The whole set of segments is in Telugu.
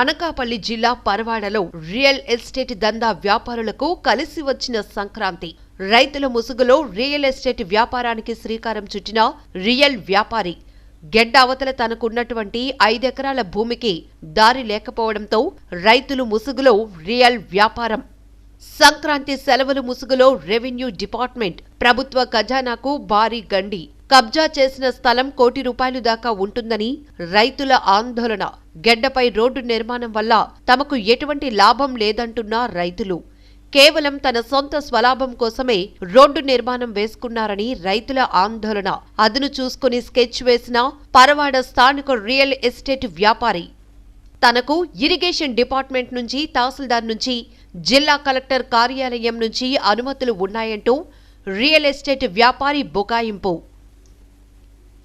అనకాపల్లి జిల్లా పరవాడలో రియల్ ఎస్టేట్ దందా వ్యాపారులకు కలిసి వచ్చిన సంక్రాంతి. రైతుల ముసుగులో రియల్ ఎస్టేట్ వ్యాపారానికి శ్రీకారం చుట్టిన రియల్ వ్యాపారి. గెడ్డ అవతల తనకున్నటువంటి ఐదెకరాల భూమికి దారి లేకపోవడంతో రైతులు ముసుగులో రియల్ వ్యాపారం. సంక్రాంతి సెలవులు ముసుగులో రెవెన్యూ డిపార్ట్మెంట్ ప్రభుత్వ ఖజానాకు భారీ గండి. కబ్జా చేసిన స్థలం కోటి రూపాయలు దాకా ఉంటుందని రైతుల ఆందోళన. గెడ్డపై రోడ్డు నిర్మాణం వల్ల తమకు ఎటువంటి లాభం లేదంటున్న రైతులు. కేవలం తన సొంత స్వలాభం కోసమే రోడ్డు నిర్మాణం వేసుకున్నారని రైతుల ఆందోళన. అదును చూసుకుని స్కెచ్ వేసిన పరవాడ స్థానిక రియల్ ఎస్టేట్ వ్యాపారి. తనకు ఇరిగేషన్ డిపార్ట్మెంట్ నుంచి తహసీల్దార్ నుంచి జిల్లా కలెక్టర్ కార్యాలయం నుంచి అనుమతులు ఉన్నాయంటూ రియల్ ఎస్టేట్ వ్యాపారి బుకాయింపు.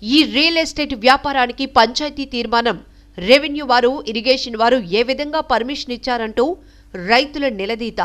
ఈ రియల్ ఎస్టేట్ వ్యాపారానికి పంచాయతీ తీర్మానం. రెవెన్యూ వారు ఇరిగేషన్ వారు ఏ విధంగా పర్మిషన్ ఇచ్చారంటూ రైతుల నిలదీత.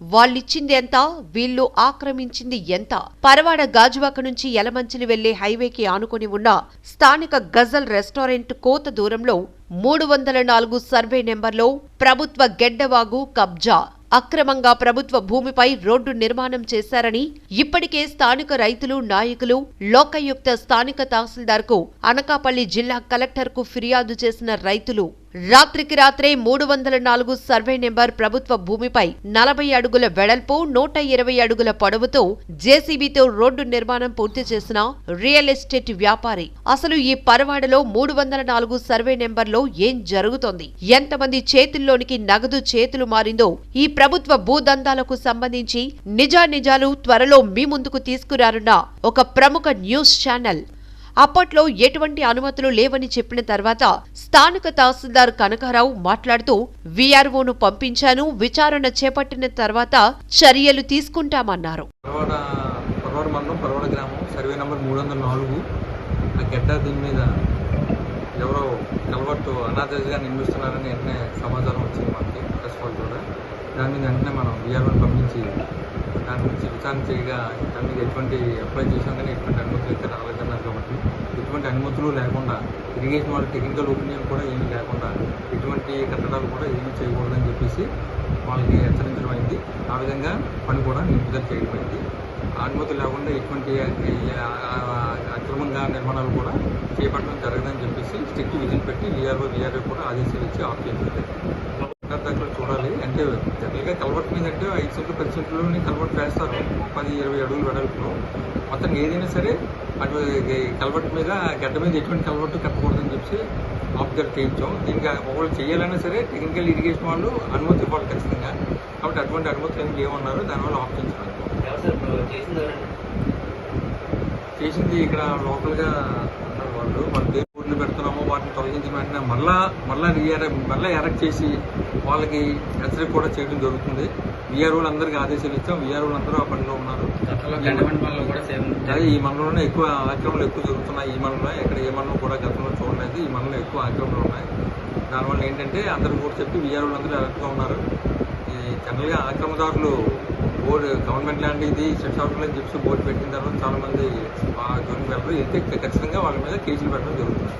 వాళ్ళిచ్చింది ఎంత? వీళ్ళు ఆక్రమించింది ఎంత? పరవాడ గాజువాక నుంచి ఎలమంచిని వెళ్ళే హైవేకి ఆనుకొని ఉన్న స్థానిక గజల్ రెస్టారెంట్ కోత దూరంలో మూడు వందల నాలుగు సర్వే నెంబర్లో ప్రభుత్వ గెడ్డవాగు కబ్జా. అక్రమంగా ప్రభుత్వ భూమిపై రోడ్డు నిర్మాణం చేశారని ఇప్పటికే స్థానిక రైతులు నాయకులు లోకాయుక్త స్థానిక తహసీల్దార్కు అనకాపల్లి జిల్లా కలెక్టర్కు ఫిర్యాదు చేసిన రైతులు రాత్రికి రాత్రే మూడు వందల నాలుగు సర్వే నెంబర్ ప్రభుత్వ భూమిపై నలభై అడుగుల వెడల్పు నూట ఇరవై అడుగుల పొడవుతో జేసీబీతో రోడ్డు నిర్మాణం పూర్తి చేసిన రియల్ ఎస్టేట్ వ్యాపారి. అసలు ఈ పరవాడలో మూడు వందల నాలుగు సర్వే నెంబర్లో ఏం జరుగుతోంది? ఎంతమంది చేతుల్లోనికి నగదు చేతులు మారిందో ఈ ప్రభుత్వ భూదందాలకు సంబంధించి నిజానిజాలు త్వరలో మీ ముందుకు తీసుకురానున్న ఒక ప్రముఖ న్యూస్ ఛానల్. అప్పట్లో ఎటువంటి అనుమతులు లేవని చెప్పిన తర్వాత స్థానిక తహసీల్దార్ కనకారావు మాట్లాడుతూ వీఆర్ఓను పంపించాను విచారణ చేపట్టిన తర్వాత చర్యలు తీసుకుంటామన్నారు. మీద ఎవరో కలవట్టు అనాథగా నిర్మిస్తున్నారని వెంటనే సమాచారం వచ్చింది మనకి ప్రెస్ వాళ్ళు కూడా దాని మీద వెంటనే మనం బీఆర్ఓని పంపించి దాని గురించి విచారణ చేయగా దాని మీద ఎటువంటి అప్లై చేసాం కానీ ఎటువంటి అనుమతులు అయితే రాలేదన్నారు కాబట్టి ఎటువంటి అనుమతులు లేకుండా ఇరిగేషన్ వాళ్ళ టెక్నికల్ ఒపీనియన్ కూడా ఏమీ లేకుండా ఎటువంటి కట్టడాలు కూడా ఏమీ చేయకూడదని చెప్పేసి వాళ్ళకి హెచ్చరించడం అయింది. ఆ విధంగా పని కూడా నిలుపుదల చేయడం అయింది అనుమతి లేకుండా ఎటువంటి అక్రమంగా నిర్మాణాలు కూడా చేపట్టడం జరగదని చెప్పేసి స్ట్రిక్ట్ విజిల్ పెట్టి వీఆర్ఓ వీఆర్ఓ కూడా ఆదేశాలు ఇచ్చి ఆఫ్ చేసింది దగ్గర చూడాలి. అంటే జనరల్గా కలవట్ మీద అంటే ఐదు సెంట్లు పది సెంట్లోని కలవట్ వేస్తారు. పది ఇరవై అడుగులు వెడల్పులో. మొత్తం ఏదైనా సరే అటు కలవట్ మీద గడ్డ మీద ఎటువంటి కలవట్టు కట్టకూడదని చెప్పి ఆఫ్గర్ చేయించాం. దీనికి ఒకళ్ళు చేయాలన్నా సరే టెక్నికల్ ఇరిగేషన్ వాళ్ళు అనుమతి ఇవ్వాలి ఖచ్చితంగా. కాబట్టి అటువంటి అనుమతులు ఏమి లేవన్నారు. దానివల్ల ఆఫ్ చేసింది ఇక్కడ లోకల్గా ఉన్నారు వాళ్ళు. వాళ్ళు దేని ఊరిని పెడుతున్నామో వాటిని తొలగించిన వెంటనే మళ్ళా మళ్ళా రియర్ మళ్ళీ ఎరెక్ట్ చేసి వాళ్ళకి హెచ్చరిక కూడా చేయడం జరుగుతుంది. విఆర్ఓలు అందరికీ ఆదేశాలు ఇచ్చాం. విఆర్ఓలు అందరూ ఆ పనిలో ఉన్నారు. అదే ఈ మండలంలోనే ఎక్కువ ఆక్రమణలు ఎక్కువ జరుగుతున్నాయి. ఈ మండలంలో ఇక్కడ ఏ మండలం కూడా గతంలో చూడలేదు. ఈ మండలంలో ఎక్కువ ఆక్రమణలు ఉన్నాయి. దానివల్ల ఏంటంటే అందరూ కూడా చెప్పి విఆర్ఓలు అందరూ అలర్ట్గా ఉన్నారు. ఈ జనరల్గా ఆక్రమదారులు బోర్డు గవర్నమెంట్ ల్యాండ్ ఇది సెట్ షాపులు అని చెప్పి బోర్డు పెట్టిన తర్వాత చాలా మంది ఆ జోలికి వెళ్ళరు. అయితే ఖచ్చితంగా వాళ్ళ మీద కేసులు పెట్టడం జరుగుతుంది.